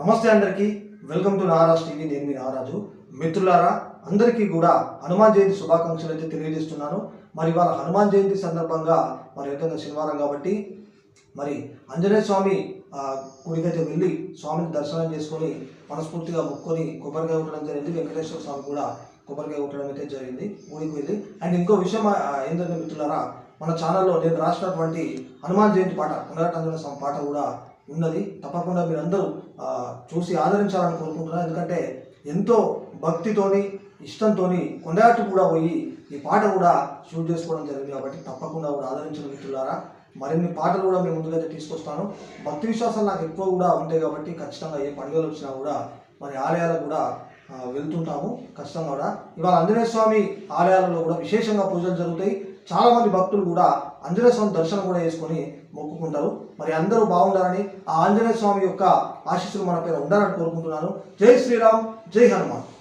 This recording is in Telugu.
నమస్తే అందరికీ. Welcome to Naraj TV. నేను మీ నారాజు. మిత్రులారా అందరికీ కూడా హనుమాన్ జయంతి శుభాకాంక్షలు అయితే తెలియజేస్తున్నాను. మరి ఇవాళ హనుమాన్ జయంతి సందర్భంగా మరి ఏదైనా శనివారం కాబట్టి మరి ఆంజనేయ స్వామి గుడికైతే వెళ్ళి స్వామిని దర్శనం చేసుకొని మనస్ఫూర్తిగా మొక్కుకొని కొబ్బరికాయ కొట్టడం జరిగింది. వెంకటేశ్వర స్వామి కూడా కొబ్బరికాయ కొట్టడం అయితే జరిగింది. గుడికి వెళ్ళి. అండ్ ఇంకో విషయం ఏంటంటే మిత్రులారా మన ఛానల్లో నేను రాసినటువంటి హనుమాన్ జయంతి పాట కొండగట్ట స్వామి పాట కూడా ఉన్నది. తప్పకుండా మీరందరూ చూసి ఆదరించాలని కోరుకుంటున్నాను. ఎందుకంటే ఎంతో భక్తితోని ఇష్టంతోని కొండగట్టు కూడా పోయి ఈ పాట కూడా షూట్ చేసుకోవడం జరిగింది కాబట్టి తప్పకుండా కూడా ఆదరించిన మిత్రులారా మరిన్ని పాటలు కూడా మేము ముందుగా తీసుకొస్తాను. భక్తి విశ్వాసాలు నాకు ఎక్కువ కూడా ఉంటాయి కాబట్టి ఖచ్చితంగా ఏ పండుగలు వచ్చినా కూడా మరి ఆలయాలకు కూడా వెళ్తుంటాము. కష్టం కూడా. ఇవాళ ఆంజనేయ స్వామి ఆలయాలలో కూడా విశేషంగా పూజలు జరుగుతాయి. చాలా మంది భక్తులు కూడా ఆంజనేయ స్వామి దర్శనం కూడా చేసుకొని మొక్కుకుంటారు. మరి అందరూ బాగుండాలని ఆ ఆంజనేయ స్వామి యొక్క ఆశీస్సులు మన పైన ఉండాలని కోరుకుంటున్నాను. జై శ్రీరామ్ జై హనుమాన్.